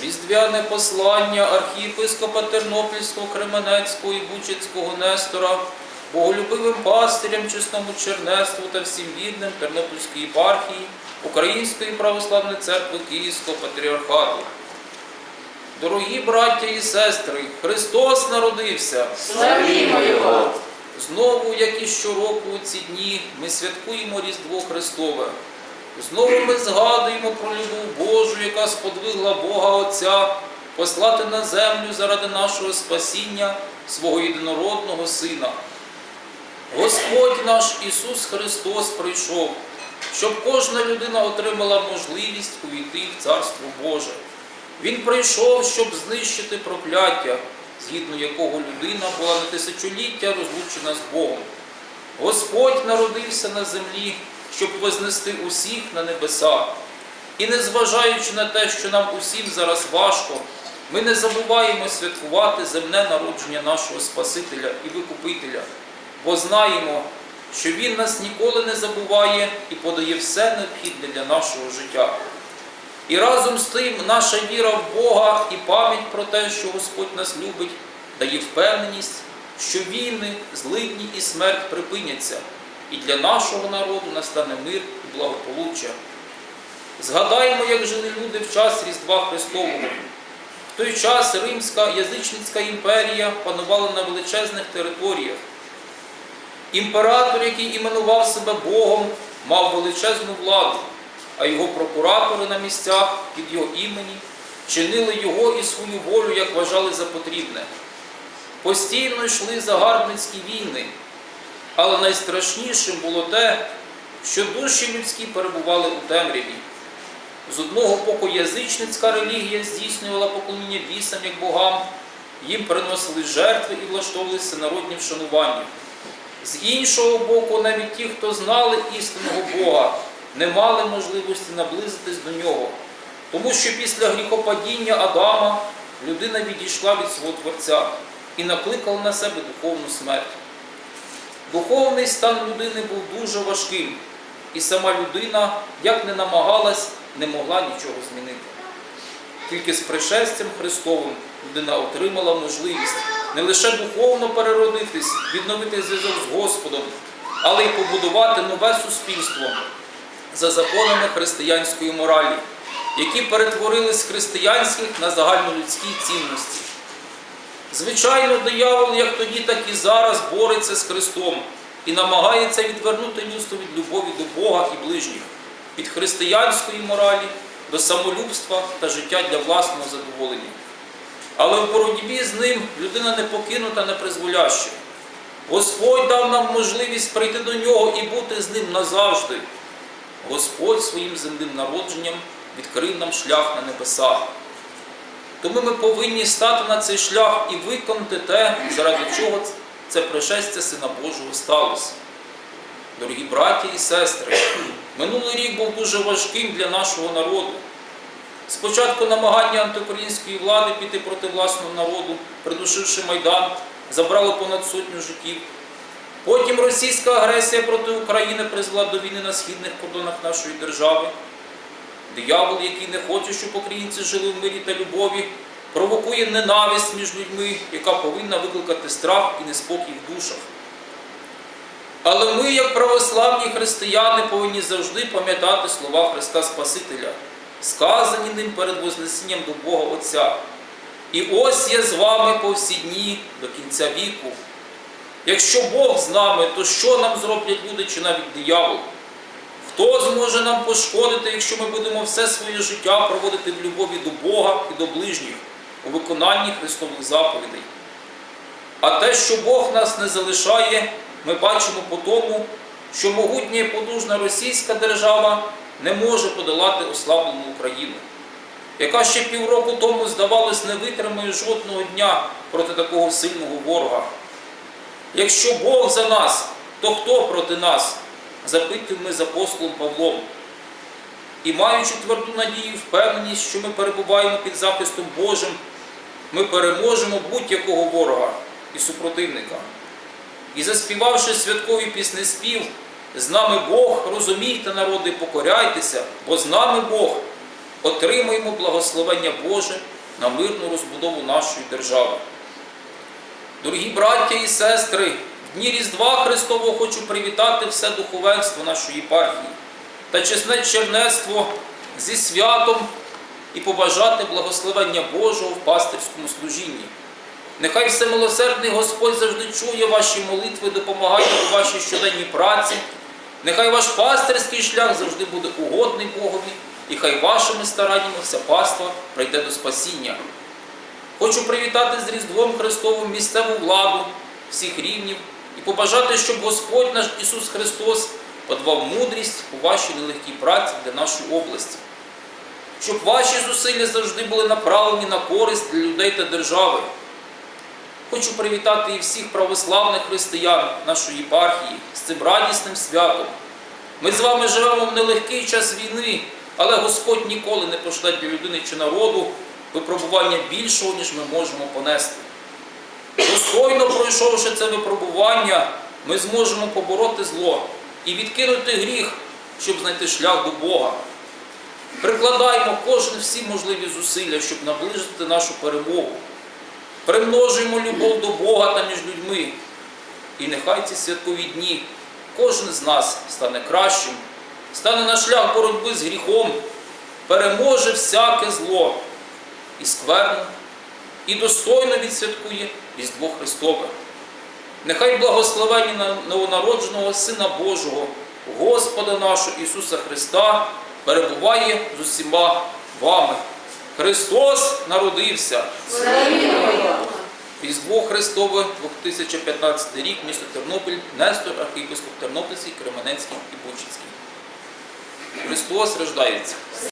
Різдвяне послання архієпископа Тернопільського, Кременецького і Бучицького Нестора, боголюбивим пастирям, чесному чернеству та всім відним Тернопільської єпархії, Української православної церкви Київського патріархату. Дорогі браття і сестри, Христос народився! Славімо Його! Знову, як і щороку у ці дні, ми святкуємо Різдво Христове. Знову ми згадуємо про любов Божу, яка сподвигла Бога Отця послати на землю заради нашого спасіння свого єдинородного Сина. Господь наш Ісус Христос прийшов, щоб кожна людина отримала можливість увійти в Царство Боже. Він прийшов, щоб знищити прокляття, згідно якого людина була на тисячоліття розлучена з Богом. Господь народився на землі, щоб вознести усіх на небеса. І незважаючи на те, що нам усім зараз важко, ми не забуваємо святкувати земне народження нашого Спасителя і Викупителя, бо знаємо, що Він нас ніколи не забуває і подає все необхідне для нашого життя. І разом з тим наша віра в Бога і пам'ять про те, що Господь нас любить, дає впевненість, що війни, злидні і смерть припиняться, і для нашого народу настане мир і благополуччя. Згадаємо, як жили люди в час Різдва Христового. В той час Римська язичницька імперія панувала на величезних територіях. Імператор, який іменував себе Богом, мав величезну владу, а його прокуратори на місцях від його імені чинили його і свою волю, як вважали за потрібне. Постійно йшли загарбницькі війни, але найстрашнішим було те, що душі людські перебували у темряві. З одного боку язичницька релігія здійснювала поклоніння бісам як богам, їм приносили жертви і влаштовували всенародні вшанування. З іншого боку, навіть ті, хто знали істинного Бога, не мали можливості наблизитись до нього, тому що після гріхопадіння Адама людина відійшла від свого Творця і накликала на себе духовну смерть. Духовний стан людини був дуже важким, і сама людина, як не намагалась, не могла нічого змінити. Тільки з пришестям Христовим людина отримала можливість не лише духовно переродитись, відновити зв'язок з Господом, але й побудувати нове суспільство за законами християнської моралі, які перетворились з християнських на загальнолюдські цінності. Звичайно, диявол, як тоді, так і зараз бореться з Христом і намагається відвернути людство від любові до Бога і ближніх, від християнської моралі до самолюбства та життя для власного задоволення. Але в боротьбі з ним людина не покинута не призволяще. Господь дав нам можливість прийти до нього і бути з ним назавжди. Господь своїм земним народженням відкрив нам шлях на небеса. Тому ми повинні стати на цей шлях і виконати те, заради чого це пришестя Сина Божого сталося. Дорогі браті і сестри, минулий рік був дуже важким для нашого народу. Спочатку намагання антиукраїнської влади піти проти власного народу, придушивши Майдан, забрало понад сотню життів. Потім російська агресія проти України призвела до війни на східних кордонах нашої держави. Диявол, який не хоче, щоб українці жили в мирі та любові, провокує ненависть між людьми, яка повинна викликати страх і неспокій в душах. Але ми, як православні християни, повинні завжди пам'ятати слова Христа Спасителя, сказані ним перед Вознесінням до Бога Отця. І ось я з вами по всі дні до кінця віку. Якщо Бог з нами, то що нам зроблять люди чи навіть диявол? Хто зможе нам пошкодити, якщо ми будемо все своє життя проводити в любові до Бога і до ближніх у виконанні Христових заповідей? А те, що Бог нас не залишає, ми бачимо по тому, що могутня і потужна російська держава не може подолати ослаблену Україну, яка ще півроку тому, здавалось, не витримає жодного дня проти такого сильного ворога. Якщо Бог за нас, то хто проти нас? Запитуємо ми з апостолом Павлом. І маючи тверду надію, впевненість, що ми перебуваємо під захистом Божим, ми переможемо будь-якого ворога і супротивника. І заспівавши святковий піснеспів, з нами Бог, розумійте, народи, покоряйтеся, бо з нами Бог. отримаємо благословення Боже на мирну розбудову нашої держави. Дорогі браття і сестри, дні Різдва Христового хочу привітати все духовенство нашої єпархії та чесне чернецтво зі святом і побажати благословення Божого в пастирському служінні. Нехай всемилосердний Господь завжди чує ваші молитви, допомагає у вашій щоденній праці. Нехай ваш пастирський шлях завжди буде угодний Богові, і хай вашими стараннями вся паства прийде до спасіння. Хочу привітати з Різдвом Христовим місцеву владу всіх рівнів і побажати, щоб Господь наш Ісус Христос подавав мудрість у вашій нелегкій праці для нашої області, щоб ваші зусилля завжди були направлені на користь для людей та держави. Хочу привітати і всіх православних християн нашої єпархії з цим радісним святом. Ми з вами живемо в нелегкий час війни, але Господь ніколи не пошле для людини чи народу випробування більшого, ніж ми можемо понести. Достойно пройшовши це випробування, ми зможемо побороти зло і відкинути гріх, щоб знайти шлях до Бога. Прикладаємо кожен всі можливі зусилля, щоб наближити нашу перемогу. Примножуємо любов до Бога та між людьми. І нехай ці святкові дні кожен з нас стане кращим, стане на шлях боротьби з гріхом, переможе всяке зло і скверно, і достойно відсвяткує Різдво Христове. Нехай благословення на новонародженого Сина Божого, Господа нашого Ісуса Христа, перебуває з усіма вами. Христос народився! Різдво Христове 2015 рік, місто Тернопіль, Нестор, архієпископ Тернопільський, Кременецький і Бучицький. Христос рождається.